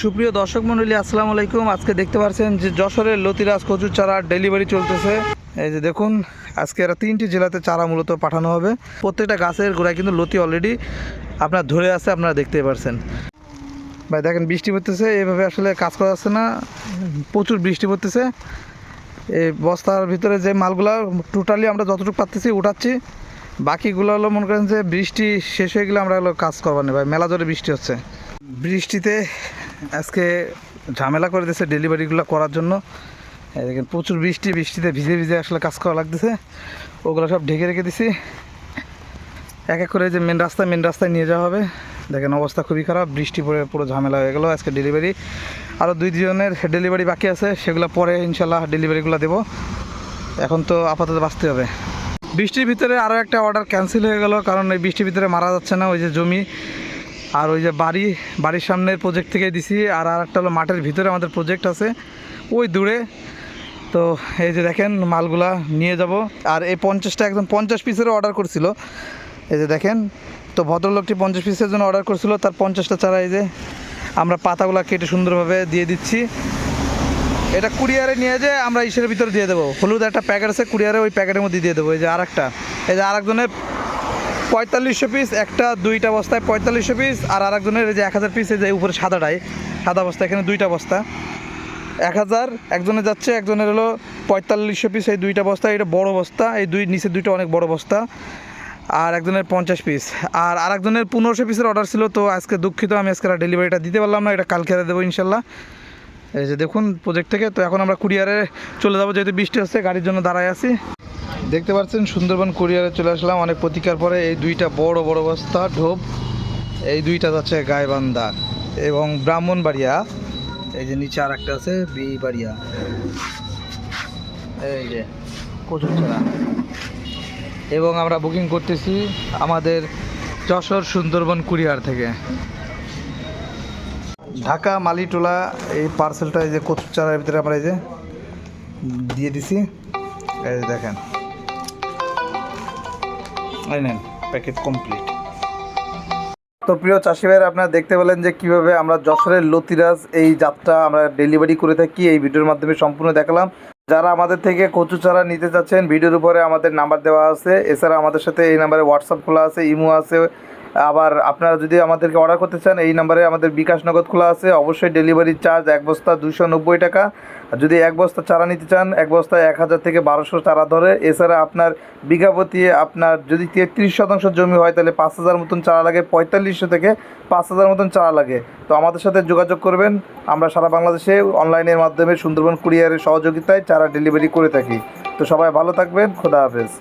সুপ্রিয় দর্শক মন্ডলী আসসালামু আলাইকুম। আজকে দেখতে পাচ্ছেন যে যশোরের লতিরাজ কচুর চারা ডেলিভারি চলতেছে। এই যে দেখুন, আজকে এরা তিনটি জেলাতে চারা মূলত পাঠানো হবে। প্রত্যেকটা গাছের গোড়ায় কিন্তু লতি অলরেডি আপনার ধরে আছে, আপনারা দেখতেই পারছেন। ভাই, দেখেন, বৃষ্টি পড়তেছে, এভাবে আসলে কাজ করা যাচ্ছে না। প্রচুর বৃষ্টি পড়তেছে। এই বস্তার ভিতরে যে মালগুলো টোটালি আমরা যতটুকু পাচ্তেছি উঠাচ্ছি। বাকিগুলো হলো, মনে করেন যে বৃষ্টি শেষ হয়ে গেলে আমরা কাজ করবার নেই। ভাই, মেলা জোরে বৃষ্টি হচ্ছে। বৃষ্টিতে আজকে ঝামেলা করে দিয়েছে ডেলিভারিগুলো করার জন্য। দেখেন, প্রচুর বৃষ্টি, বৃষ্টিতে ভিজে ভিজে আসলে কাজ করা লাগতেছে। ওগুলো সব ঢেকে রেখে দিছি। এক এক করে যে মেন রাস্তায় মেন রাস্তায় নিয়ে যাওয়া হবে। দেখেন, অবস্থা খুবই খারাপ, বৃষ্টি পড়ে, পুরো ঝামেলা হয়ে গেলো আজকে ডেলিভারি। আরও দুই জনের ডেলিভারি বাকি আছে, সেগুলো পরে ইনশাল্লাহ ডেলিভারিগুলো দেবো। এখন তো আপাতত বাঁচতে হবে। বৃষ্টির ভিতরে আরও একটা অর্ডার ক্যান্সেল হয়ে গেল, কারণ এই বৃষ্টির ভিতরে মারা যাচ্ছে না, ওই যে জমি। আর ওই যে বাড়ি, বাড়ির সামনের প্রজেক্ট থেকে দিছি, আর আর একটা হলো মাঠের ভিতরে আমাদের প্রজেক্ট আছে, ওই দূরে। তো এই যে দেখেন, মালগুলা নিয়ে যাব। আর এই পঞ্চাশটা একদম পঞ্চাশ পিসেরও অর্ডার করছিল। এই যে দেখেন, তো ভদ্রলোকটি পঞ্চাশ পিসের জন্য অর্ডার করছিল, তার পঞ্চাশটা চারা এই যে আমরা পাতাগুলো কেটে সুন্দরভাবে দিয়ে দিচ্ছি। এটা কুরিয়ারে নিয়ে যে আমরা ইসের ভিতরে দিয়ে দেবো। হলুদ একটা প্যাকেট আছে, কুরিয়ারে ওই প্যাকেটের মধ্যে দিয়ে দেবো। এই যে আরেকটা, এই যে আরেকজনের পঁয়তাল্লিশশো পিস একটা দুইটা বস্তায় পঁয়তাল্লিশশো পিস আর আরেকজনের যে এক হাজার পিস এই যে উপরে সাদাটাই, সাদা বস্তা, এখানে দুইটা বস্তা। এক হাজার একজনের যাচ্ছে, একজনের হলো পঁয়তাল্লিশশো পিস এই দুইটা বস্তা, এটা বড় বস্তা, এই দুই নিচে দুইটা অনেক বড় বস্তা, আর একজনের পঞ্চাশ পিস আর আরেকজনের পনেরোশো পিসের অর্ডার ছিল, তো আজকে দুঃখিত, আমি আজকে ডেলিভারিটা দিতে পারলাম না, এটা কালকে দেবো ইনশাল্লাহ। এই যে দেখুন প্রজেক্ট থেকে, তো এখন আমরা কুরিয়ারে চলে যাব, যেহেতু বৃষ্টি হচ্ছে, গাড়ির জন্য দাঁড়ায় আছি। দেখতে পাচ্ছেন, সুন্দরবন কুরিয়ারে চলে আসলাম। অনেক প্রতিকার পরে এই দুইটা বড় বড় বস্তা, ঢোপ, এই দুইটা যাচ্ছে গাইবান্ধা এবং ব্রাহ্মণবাড়িয়া। এই যে নিচে আর একটা আছে, বিবাড়িয়া। এই যে ছাড়া এবং আমরা বুকিং করতেছি আমাদের যশোর সুন্দরবন কুরিয়ার থেকে। ঢাকা মালিটোলা, এই পার্সেলটা এই যে কচুর চারার ভিতরে আমরা এই যে দিয়ে দিছি। এই দেখেন। এই নেন প্যাকেট কমপ্লিট তো প্রিয় চাষি ভাইয়ের আপনারা দেখতে পেলেন যে কীভাবে আমরা যশোরের লতিরাজ এই যাত্রা আমরা ডেলিভারি করে থাকি, এই ভিডিওর মাধ্যমে সম্পূর্ণ দেখালাম। যারা আমাদের থেকে কচু চারা নিতে চাচ্ছেন, ভিডিওর উপরে আমাদের নাম্বার দেওয়া আছে। এছাড়া আমাদের সাথে এই নাম্বারে হোয়াটসঅ্যাপ খোলা আছে, ইমো আছে আবার আপনারা যদি আমাদেরকে অর্ডার করতে চান, এই নাম্বারে আমাদের বিকাশ নগদ খোলা আছে। অবশ্যই ডেলিভারি চার্জ এক বস্তা দুশো নব্বই টাকা। যদি এক বস্তা চারা নিতে চান, এক বস্তায় এক হাজার থেকে বারোশো চারা ধরে। এছাড়া আপনার বিঘা প্রতি আপনার যদি তেত্রিশ শতাংশ জমি হয়, তাহলে পাঁচ হাজার মতন চারা লাগে। পঁয়তাল্লিশশো থেকে পাঁচ হাজার মতন চারা লাগে। তো আমাদের সাথে যোগাযোগ করবেন। আমরা সারা বাংলাদেশে অনলাইনের মাধ্যমে সুন্দরবন কুরিয়ারের সহযোগিতায় চারা ডেলিভারি করে থাকি। তো সবাই ভালো থাকবেন। খোদা হাফেজ।